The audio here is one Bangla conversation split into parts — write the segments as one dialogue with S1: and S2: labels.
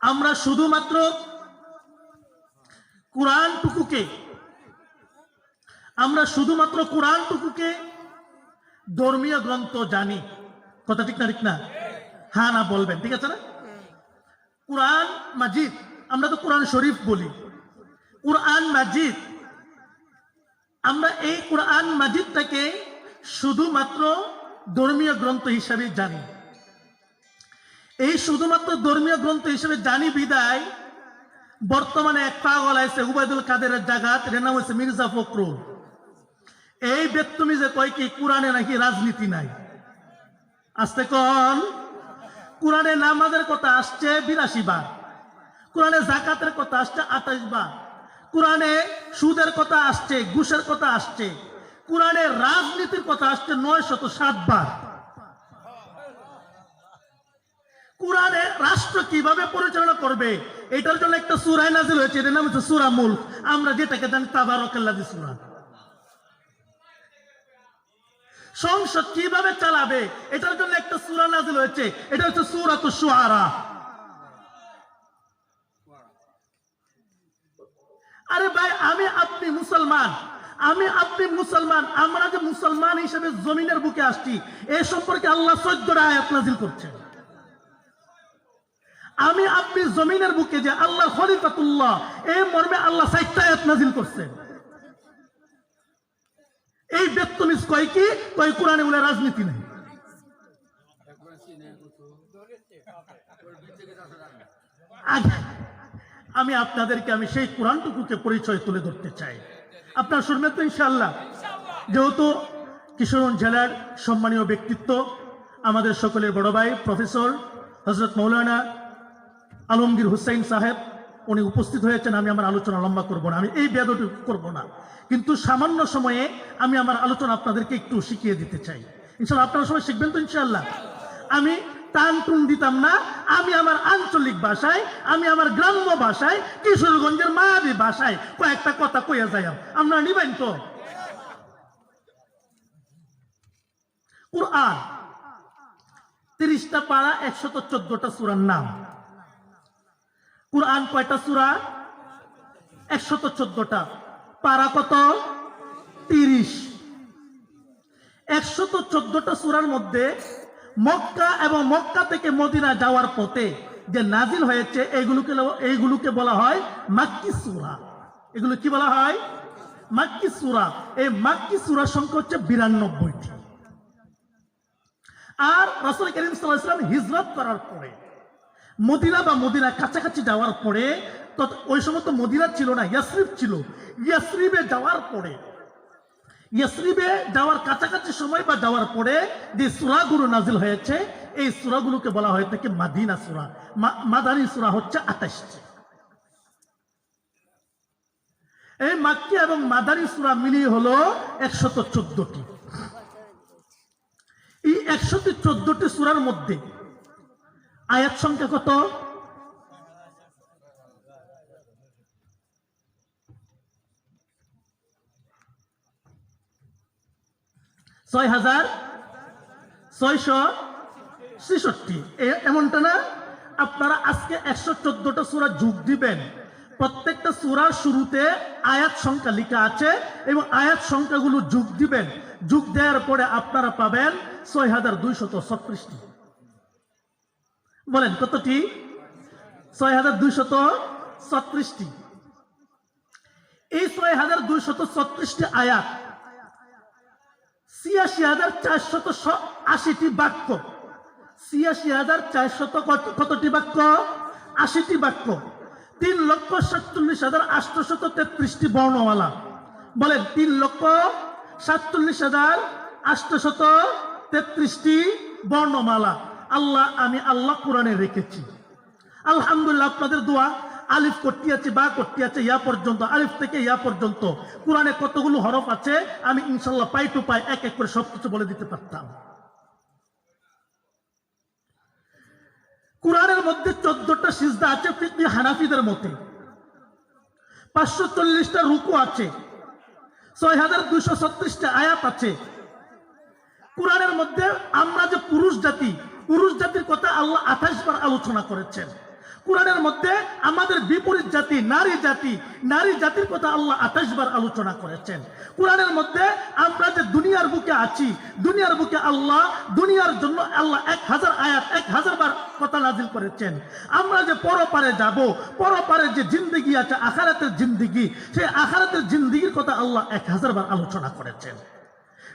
S1: আমরা শুধুমাত্র কোরআনটুকুকে, আমরা শুধুমাত্র কোরআনটুকুকে ধর্মীয় গ্রন্থ জানি। কথা ঠিক না ঠিক না? হ্যাঁ না, বলবেন, ঠিক আছে না? কোরআন মাজিদ, আমরা তো কোরআন শরীফ বলি। কোরআন মাজিদ, আমরা এই কোরআন মাজিদটাকে শুধুমাত্র ধর্মীয় গ্রন্থ হিসাবে জানি। এই শুধুমাত্র ধর্মীয় গ্রন্থ হিসেবে জানি বিদায়। বর্তমানে এক পাগল আছে, উবায়দুল কাদেরের জায়গাত এর নাম হচ্ছে মির্জা ফখরুল। এই বেত্তমি যে কয় কি, কোরআনে নাকি রাজনীতি নাই। আসতে কন, কোরআনে নামাজের কথা আসছে বিরাশি বার। কোরআনে জাকাতের কথা আসছে আঠাশ বার। কোরআনে সুদের কথা আসছে, ঘুষের কথা আসছে। কোরআনে রাজনীতির কথা আসছে নয় শত সাত বার। কোরআনে রাষ্ট্র কীভাবে পরিচালনা করবে? এটার জন্য একটা সুরাই নাজিল হয়েছে, এটার নাম হচ্ছে সুরা মুল্ক। আমরা যেটাকে জানি তাবারকাল্লাদি সুরা। সংসদ কীভাবে চালাবে? এটার জন্য একটা সুরা নাজিল হয়েছে, এটা হচ্ছে সুরাত সুহারা আরে ভাই, আমি আপনি মুসলমান, আমি আপনি মুসলমান, আমরা যে মুসলমান হিসেবে জমিনের বুকে আসছি, এ সম্পর্কে আল্লাহ চোদ্দটা আয়াত নাজিল করছেন। আমি আপনি জমিনের বুকে যে আল্লাহ খলিফাতুল্লাহ, এই মর্মে আল্লাহ সাইটটা নাজিল করছেন। এই বেত্তমিস কয় কি? কয় কোরআনে বলে রাজনীতি নেই। আমি আপনাদেরকে আমি সেই কোরআনটুকুকে পরিচয় তুলে ধরতে চাই। আপনার শুনবেন তো ইনশাল্লাহ যেহেতু কিশোরগঞ্জ জেলার সম্মানীয় ব্যক্তিত্ব, আমাদের সকলের বড় ভাই, প্রফেসর হজরত মৌলানা আলমগীর হুসাইন সাহেব, উনি উপস্থিত হয়েছেন, আমি আমার আলোচনা লম্বা করব না, আমি এই বেদটি করব না। কিন্তু সামান্য সময়ে আমি আমার আলোচনা আপনাদেরকে একটু শিখিয়ে দিতে চাই। ইনশাল্লাহ আপনারা সবাই শিখবেন তো ইনশাল্লাহ আমি টান টুন দিতাম না, আমি আমার আঞ্চলিক ভাষায়, আমি আমার গ্রাম্য ভাষায়, কিশোরগঞ্জের মায়াবী ভাষায় কয়েকটা কথা কইয়া যাই আপনারা নিবেন তো? কুরআন, তিরিশটা পাড়া একশত চোদ্দটা সুরার নাম। কুরআন কয়টা সুরা? একশত চোদ্দটা। পারা কত? তিরিশ। একশত চোদ্দটা সুরার মধ্যে মক্কা এবং মক্কা থেকে মদিনা যাওয়ার পথে যে নাজিল হয়েছে, এইগুলোকে এইগুলোকে বলা হয় মাক্কি সুরা। এগুলো কি বলা হয়? মাক্কি সুরা। এই মাক্কি সুরা সংখ্যা হচ্ছে বিরানব্বইটি। আর রাসুল করিম সাল্লাহ ইসলাম হিজরত করার পরে মদিনা বা মদিনা কাছাকাছি যাওয়ার পরে ওই সময় তো মদিনা ছিল না, ইয়াসরিফ ছিল। ইয়াসরিফে যাওয়ার পরে, ইয়াসরিফে যাওয়ার কাছাকাছি সময় বা যাওয়ার পরে যে সুরাগুলো নাজিল হয়েছে, এই সুরাগুলোকে বলা হয়ে থাকে মাদিনা সুরা। মাদানী সুরা হচ্ছে আঠাশটি এই মাক্কি এবং মাদানী সুরা মিলিয়ে হলো একশত চোদ্দটি এই একশত চোদ্দটি সুরার মধ্যে আয়াত সংখ্যা কত? ছয় হাজার ছয়শো ছেষট্টি। এমনটা না? আপনারা আজকে একশো চোদ্দটা সুরা যোগ দিবেন। প্রত্যেকটা সুরার শুরুতে আয়াত সংখ্যা লেখা আছে এবং আয়াত সংখ্যাগুলো যোগ দিবেন। যোগ দেওয়ার পরে আপনারা পাবেন ছয় হাজার দুইশত ছত্রিশটি। বলেন, কতটি? ছয় হাজার দুইশত ছত্রিশটি। এই ছয় হাজার দুইশত ছত্রিশটি আয়াত ছিয়াশি হাজার চারশত আশিটি বাক্য। ছিয়াশি হাজার চারশত কত- কতটি বাক্য? আশিটি বাক্য। তিন লক্ষ সাতচল্লিশ হাজার আটশত তেত্রিশটি বর্ণমালা। বলেন, তিন লক্ষ সাতচল্লিশ হাজার আটশত তেত্রিশটি বর্ণমালা। আল্লাহ, আমি আল্লাহ কোরআনে রেখেছি। আলহামদুলিল্লাহ আপনাদের দোয়া, আলিফ করতে আছে বা করতে আছে ইয়া পর্যন্ত, আলিফ থেকে ইয়া পর্যন্ত। কোরআনে কতগুলো হরফ আছে, আমি ইনশাল্লাহ পাই টু পাই, এক এক করে সবকিছু বলে দিতে পারতাম। কোরআনের মধ্যে চোদ্দটা সিজদা আছে হানাফিদের মতে। পাঁচশো চল্লিশটা রুকু আছে ছয় হাজার দুইশো ছত্রিশটা আয়াত আছে। কোরআনের মধ্যে আমরা যে পুরুষ জাতি পুরুষ জাতির কথা আল্লাহ আঠাশ বার আলোচনা করেছেন। কোরআনের মধ্যে আমাদের বিপরীত জাতি, নারী জাতি, নারী জাতির কথা আল্লাহ আঠাশ বার আলোচনা করেছেন। কোরআনের মধ্যে আমরা যে দুনিয়ার বুকে আছি, দুনিয়ার বুকে আল্লাহ, দুনিয়ার জন্য আল্লাহ এক হাজার আয়াত, এক হাজার বার কথা নাজিল করেছেন। আমরা যে পরপারে যাব, পরপারে যে জিন্দিগি আছে, আখারাতের জিন্দিগি, সেই আখারাতের জিন্দিগির কথা আল্লাহ এক হাজার বার আলোচনা করেছেন।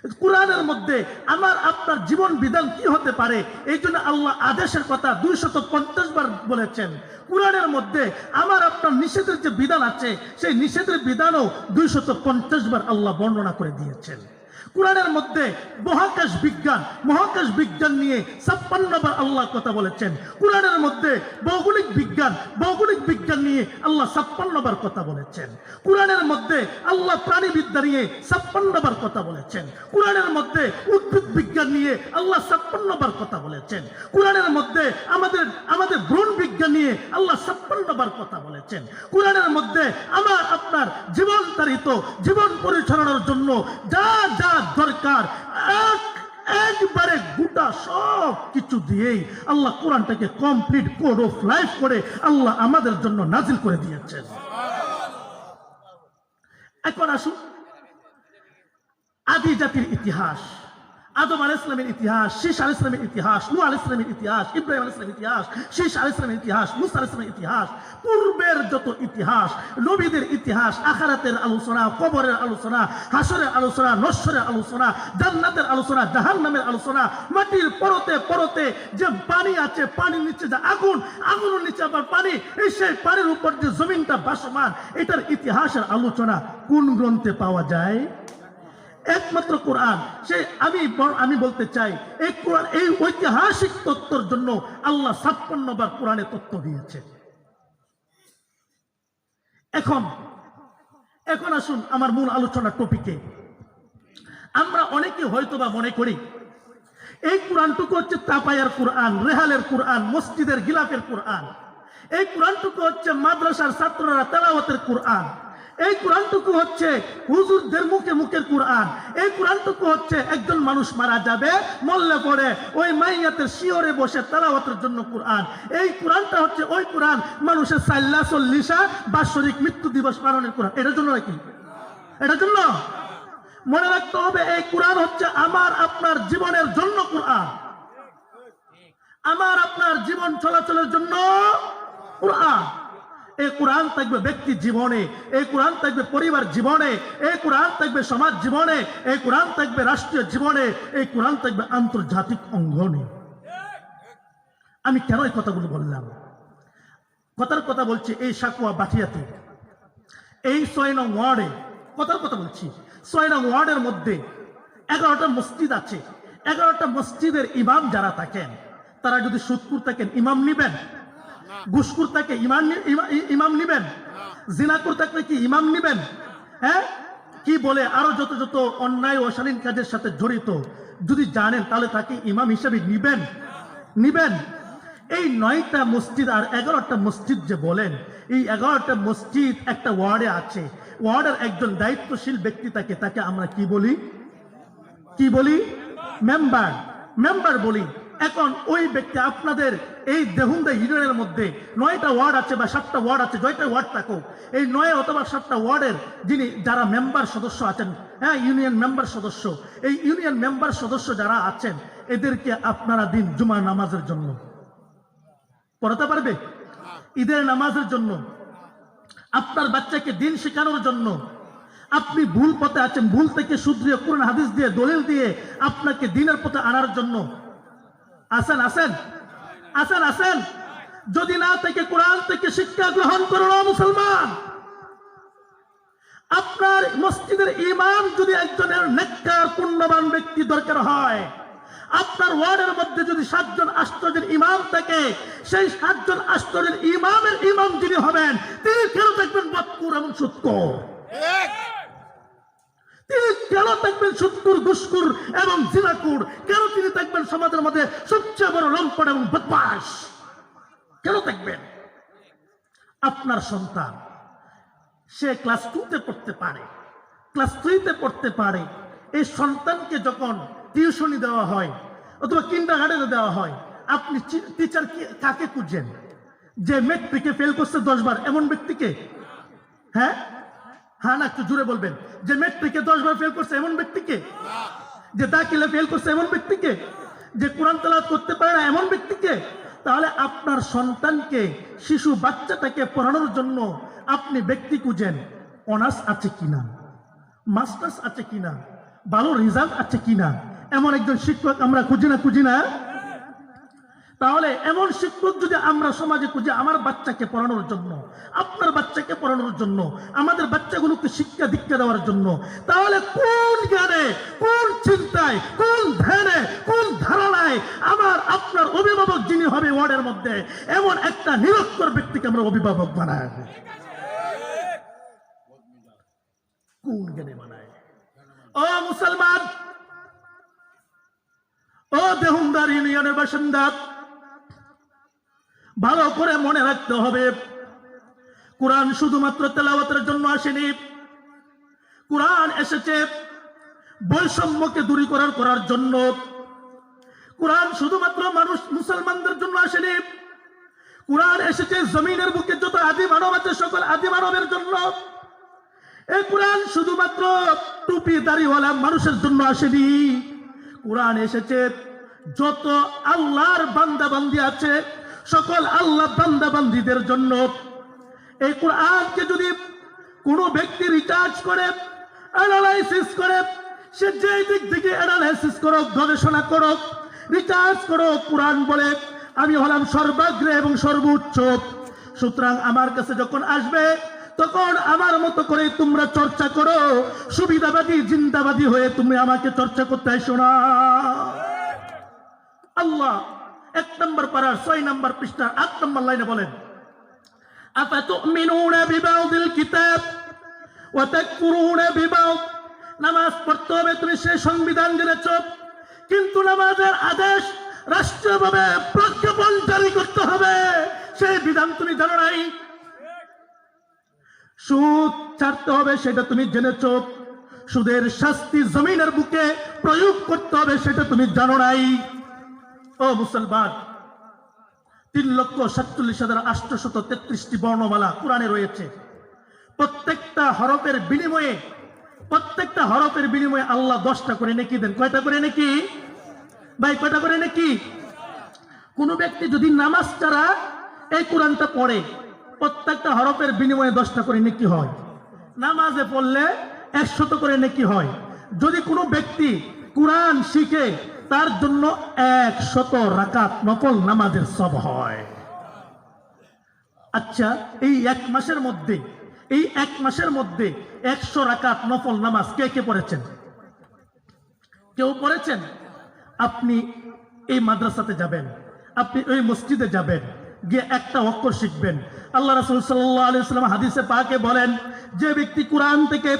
S1: কোরআনের মধ্যে আমার, আপনার জীবন বিধান কি হতে পারে? এই জন্য আল্লাহ আদেশের কথা দুইশত পঞ্চাশ বার বলেছেন। কোরআনের মধ্যে আমার, আপনার নিষেধের যে বিধান আছে, সেই নিষেধের বিধানও দুইশত পঞ্চাশ বার আল্লাহ বর্ণনা করে দিয়েছেন। কোরআনের মধ্যে মহাকাশ বিজ্ঞান মহাকাশ বিজ্ঞান নিয়ে ছাপ্পান্ন বার আল্লাহ কথা বলেছেন। কোরআনের মধ্যে ভৌগোলিক বিজ্ঞান ভৌগোলিক বিজ্ঞান নিয়ে আল্লাহ ছাপ্পান্ন বার কথা বলেছেন। কোরআনের মধ্যে আল্লাহ প্রাণীবিদ্যা নিয়ে ছাপ্পান্ন বার কথা বলেছেন। কোরআনের মধ্যে উদ্ভিদ বিজ্ঞান নিয়ে আল্লাহ ছাপ্পান্ন বার কথা বলেছেন। কোরআনের মধ্যে আমাদের আমাদের ভ্রূণ বিজ্ঞান নিয়ে আল্লাহ ছাপ্পান্ন বার কথা বলেছেন। কোরআনের মধ্যে আমার, আপনার জীবন তারিত জীবন পরিচালনার জন্য যা যা দরকার, এক, একবারে গোটা সব কিছু দিয়েই আল্লাহ কোরআনটাকে কমপ্লিট কোড অফ লাইফ করে আল্লাহ আমাদের জন্য নাজিল করে দিয়েছেন। এখন আসুন, আদি জাতির ইতিহাস। আদম আল ইসলামের ইতিহাস শেষ আল ইসলামের ইতিহাস নু আল ইসলামের ইতিহাস, ইব্রাহিম আল ইসলামের ইতিহাস শেষ আল ইসলামের ইতিহাস, মুসা আল ইসলামের ইতিহাস, পূর্বের যত ইতিহাস, নবীদের ইতিহাস, আখারাতের আলোচনা, কবরের আলোচনা, হাসরের আলোচনা নশ্বরের আলোচনা, জান্নাতের আলোচনা, জাহান্নামের আলোচনা, মাটির পরতে পরতে যে পানি আছে, পানির নিচে যে আগুন, আগুনের নিচে আবার পানি, এই সেই পানির উপর যে জমিনটা ভাসমান, এটার ইতিহাসের আলোচনা কোন গ্রন্থে পাওয়া যায়? একমাত্র কোরআন। সে আমি আমি বলতে চাই, এই কোরআন, এই ঐতিহাসিক তত্ত্বর জন্য আল্লাহ ছাপ্পান্ন বার কোরআনে তত্ত্ব দিয়েছে। এখন এখন আসুন আমার মূল আলোচনা টপিকে আমরা অনেকে হয়তো বা মনে করি, এই কোরআনটুকু হচ্ছে তাপায়ার কোরআন, রেহালের কোরআন, মসজিদের গিলাফের কোরআন। এই কোরআনটুকু হচ্ছে মাদ্রাসার ছাত্ররা তেলাওয়াতের কোরআন। এই কোরআনটুকু হচ্ছে হুজুরদের মুখে মুখের কোরআন। এই কোরআনটুকু হচ্ছে একজন মানুষ মারা যাবে মল্লে পড়ে ওই মাইয়াতের শিওরে বসে তেলাওয়াতের জন্য কোরআন। এই কোরআনটা হচ্ছে ওই কোরআন মানুষের সাল্লা চল্লিশা বাৎসরিক মৃত্যু দিবস পালনের কোরআন। এটার জন্য নাকি? এটার জন্য? মনে রাখতে হবে এই কোরআন হচ্ছে আমার আপনার জীবনের জন্য কোরআন। আমার আপনার জীবন চলাচলের জন্য কোরআন। এই কোরআন থাকবে ব্যক্তি জীবনে, এই কোরআন থাকবে পরিবার জীবনে, এই কোরআন থাকবে সমাজ জীবনে, এই কোরআন থাকবে রাষ্ট্রীয় জীবনে, এই কোরআন থাকবে আন্তর্জাতিক অঙ্গনে। আমি কেন এই কথাগুলো বললাম? কথার কথা বলছি এই সাকুয়া বাটিয়াতে এই ছয় নং ওয়ার্ডে, কথার কথা বলছি ছয় নং ওয়ার্ডের মধ্যে এগারোটা মসজিদ আছে। এগারোটা মসজিদের ইমাম যারা থাকেন, তারা যদি সুদপুর থাকেন, ইমাম নিবেন। ঘুসকুর থাকে ইমাম নি- ইমা- ই- ইমাম নিবেন? জিনাকুর থাকলে কি ইমাম নিবেন? হ্যাঁ? কি বলে আরও যত যত অন্যায় অশালীন কাজের সাথে জড়িত, যদি জানেন তাহলে তাকে ইমাম হিসেবে নিবেন। নিবেন। এই নয়টা মসজিদ আর এগারোটা মসজিদ যে বলেন, এই এগারোটা মসজিদ একটা ওয়ার্ডে আছে। ওয়ার্ডের একজন দায়িত্বশীল ব্যক্তি তাকে তাকে আমরা কি বলি? কি বলি? মেম্বার। মেম্বার বলি। এখন ওই ব্যক্তি আপনাদের এই দেহুন্দা ইউনিয়নের মধ্যে নয়টা ওয়ার্ড আছে বা সাতটা ওয়ার্ড আছে, জয়টা ওয়ার্ড থাকো এই নয় অথবা সাতটা ওয়ার্ডের যিনি যারা মেম্বার সদস্য আছেন হ্যাঁ ইউনিয়ন মেম্বার সদস্য, এই ইউনিয়ন মেম্বার সদস্য যারা আছেন, এদেরকে আপনারা দিন জুমা নামাজের জন্য। পড়াতে পারবে? ঈদের নামাজের জন্য। আপনার বাচ্চাকে দিন শেখানোর জন্য। আপনি ভুল পথে আছেন, ভুল থেকে শুধরিয়ে কোরআন হাদিস দিয়ে, দলিল দিয়ে আপনাকে দিনের পথে আনার জন্য। আসেন আসেন। আসেন আসেন। যদি না থেকে কোরআন থেকে শিক্ষা গ্রহণ করো মুসলমান, আপনার মসজিদের ইমাম যদি একজনের নেককার, পুণ্যবান ব্যক্তি দরকার হয়, আপনার ওয়ার্ডের মধ্যে যদি সাতজন আশ্চর্যের ইমাম থাকে, সেই সাতজন আশ্চর্যের ইমামের ইমাম যিনি হবেন, তিনি কেন দেখবেন বৎকুর এবং তিনি কেন থাকবেন সুৎকুর ঘুসকুর এবং জিনাকুর কেন তিনি থাকবেন সমাজের মধ্যে সবচেয়ে বড় লম্পট এবং বদমাস কেন থাকবেন? আপনার সন্তান, সে ক্লাস টুতে পড়তে পারে। ক্লাস থ্রিতে পড়তে পারে। এই সন্তানকে যখন টিউশনি দেওয়া হয়, অথবা কিন্ডার গার্ডেনে দেওয়া হয়, আপনি টিচার কাকে খুঁজেন যে মেট্রিকে ফেল করছে দশ বার, এমন ব্যক্তিকে? হ্যাঁ? হ্যাঁ না একটু জুড়ে বলবেন। যে মেট্রিকে দশ বার ফেল করছে এমন ব্যক্তিকে? যে দাখিলে ফেল করছে এমন ব্যক্তিকে? যে কোরআন তালাত করতে পারে না এমন ব্যক্তিকে? তাহলে আপনার সন্তানকে, শিশু বাচ্চাটাকে পড়ানোর জন্য আপনি ব্যক্তি খুঁজেন অনার্স আছে কিনা? মাস্টার্স আছে কিনা? ভালো রেজাল্ট আছে কিনা? এমন একজন শিক্ষক আমরা খুঁজি না খুঁজি না তাহলে এমন শিক্ষক যদি আমরা সমাজে খুঁজে, আমার বাচ্চাকে পড়ানোর জন্য, আপনার বাচ্চাকে পড়ানোর জন্য, আমাদের বাচ্চাগুলোকে শিক্ষা দীক্ষা দেওয়ার জন্য, তাহলে কোন জ্ঞানে, কোন চিন্তায়, কোন ধ্যানে, কোন ধারণায় আমার, আপনার অভিভাবক যিনি হবে ওয়ার্ডের মধ্যে, এমন একটা নিরক্ষর ব্যক্তিকে আমরা অভিভাবক বানায় কোন জ্ঞানে বানায়? ও মুসলমান! ও দেহুমদার ইউনিয়নের বাসিন্দা! ভালো করে মনে রাখতে হবে। কোরআন শুধুমাত্র তেলাওয়াতের জন্য আসেনি। কোরআন এসেছে বৈষম্যকে দূরী করার করার জন্য। কোরআন শুধুমাত্র মানুষ, মুসলমানদের জন্য আসেনি। কোরআন এসেছে জমিনের বুকে যত আদি মানব আছে, সকল আদি মানবের জন্য। এই কোরআন শুধুমাত্র টুপি, দাড়িওয়ালা মানুষের জন্য আসেনি। কোরআন এসেছে যত আল্লাহর বান্দা বান্দি আছে সকল আল্লাহ বান্দা বান্দিদের জন্য এই কোরআনকে যদি কোনো ব্যক্তি রিচার্জ করে অ্যানালাইসিস করে, সে যে দিক থেকে অ্যানালাইসিস করো গবেষণা করো রিচার্জ করো কোরআন বলে, আমি হলাম সর্বাগ্রে এবং সর্বোচ্চ। সুতরাং আমার কাছে যখন আসবে, তখন আমার মতো করে তোমরা চর্চা করো। সুবিধাবাদী, জিন্দাবাদী হয়ে তুমি আমাকে চর্চা করতে আসো না। আল্লাহ এক নম্বর পাড়ার ছয় নম্বর পৃষ্ঠার আট নম্বর লাইনে বলেন, আফাতুমিনুনা বিবাউদিল কিতাব ওয়া তাকফুরুনা বিবাউদ? নামাজ পড়তে হবে, তুমি সংবিধান কিন্তু নামাজের আদেশ রাষ্ট্রীয়ভাবে প্রজ্ঞাপন জারি করতে হবে, সেই বিধান তুমি জানো সুদ ছাড়তে হবে, সেটা তুমি জেনেছ, সুদের শাস্তি জমিনের বুকে প্রয়োগ করতে হবে, সেটা তুমি জানো নাই। ও মুসলমান, তিন লক্ষ সাতচল্লিশ হাজার আটশোশত তেত্রিশটি বর্ণমালা কোরআনে রয়েছে। প্রত্যেকটা হরফের বিনিময়ে, প্রত্যেকটা হরফের বিনিময়ে আল্লাহ দশটা করে নেকি দেন। কয়টা করে নেকি? ভাই, কয়টা করে নেকি? কোন ব্যক্তি যদি নামাজ ছাড়া এই কোরআনটা পড়ে, প্রত্যেকটা হরফের বিনিময়ে দশটা করে নেকি হয়। নামাজে পড়লে একশত করে নেকি হয়। যদি কোনো ব্যক্তি কোরআন শিখে তার জন্য এক শত রাকাত নকল নামাজের সব হয়। আচ্ছা এই এক মাসের মধ্যে, এই এক মাসের মধ্যে একশো রাকাত নফল নামাজ কে কে পড়েছেন? কেউ পড়েছেন? আপনি এই মাদ্রাসাতে যাবেন, আপনি ওই মসজিদে যাবেন, গিয়ে একটা অক্ষর শিখবেন। আল্লাহ রাসুল সাল্লাহ হাদিসে পাকে বলেন, যে ব্যক্তি কোরআন থেকে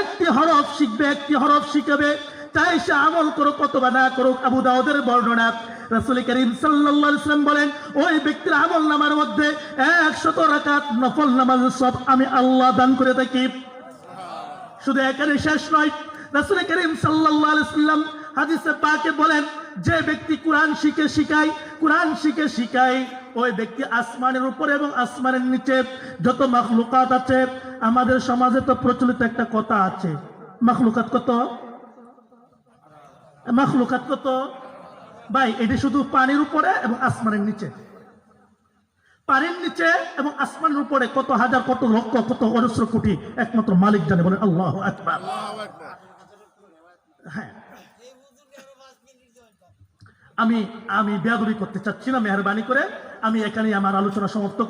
S1: একটি হরফ শিখবে, একটি হরফ শিখাবে চাই সে আমল করুক অথবা না করুক, আবু দাউদের বর্ণনা। রাসুল করিম আলাইহি বলেন, ওই ব্যক্তির আমল নামার মধ্যে একশত রাকাত নফল নামাজ সব আমি আল্লাহ দান করে থাকি। শুধু এখানে শেষ নয়, রাসুল করিম সাল্লাম হাদিসে পাকে বলেন, যে ব্যক্তি কোরআন শিখে শিখায়, কোরআন শিখে শিখায়, ওই ব্যক্তি আসমানের উপরে এবং আসমানের নিচে যত মাখলুকাত আছে, আমাদের সমাজে তো প্রচলিত একটা কথা আছে। মাখলুকাত কত? মাখলুকাত কত? ভাই এটি শুধু পানির উপরে এবং আসমানের নিচে। পানির নিচে এবং আসমানের উপরে কত হাজার কত লক্ষ কত অজস্র কোটি একমাত্র মালিক জানে বলে আল্লাহ হ্যাঁ। আমি আমি বেয়াদবি করতে চাচ্ছি না মেহরবানি করে। আমি এখানে আমার আলোচনা সমাপ্ত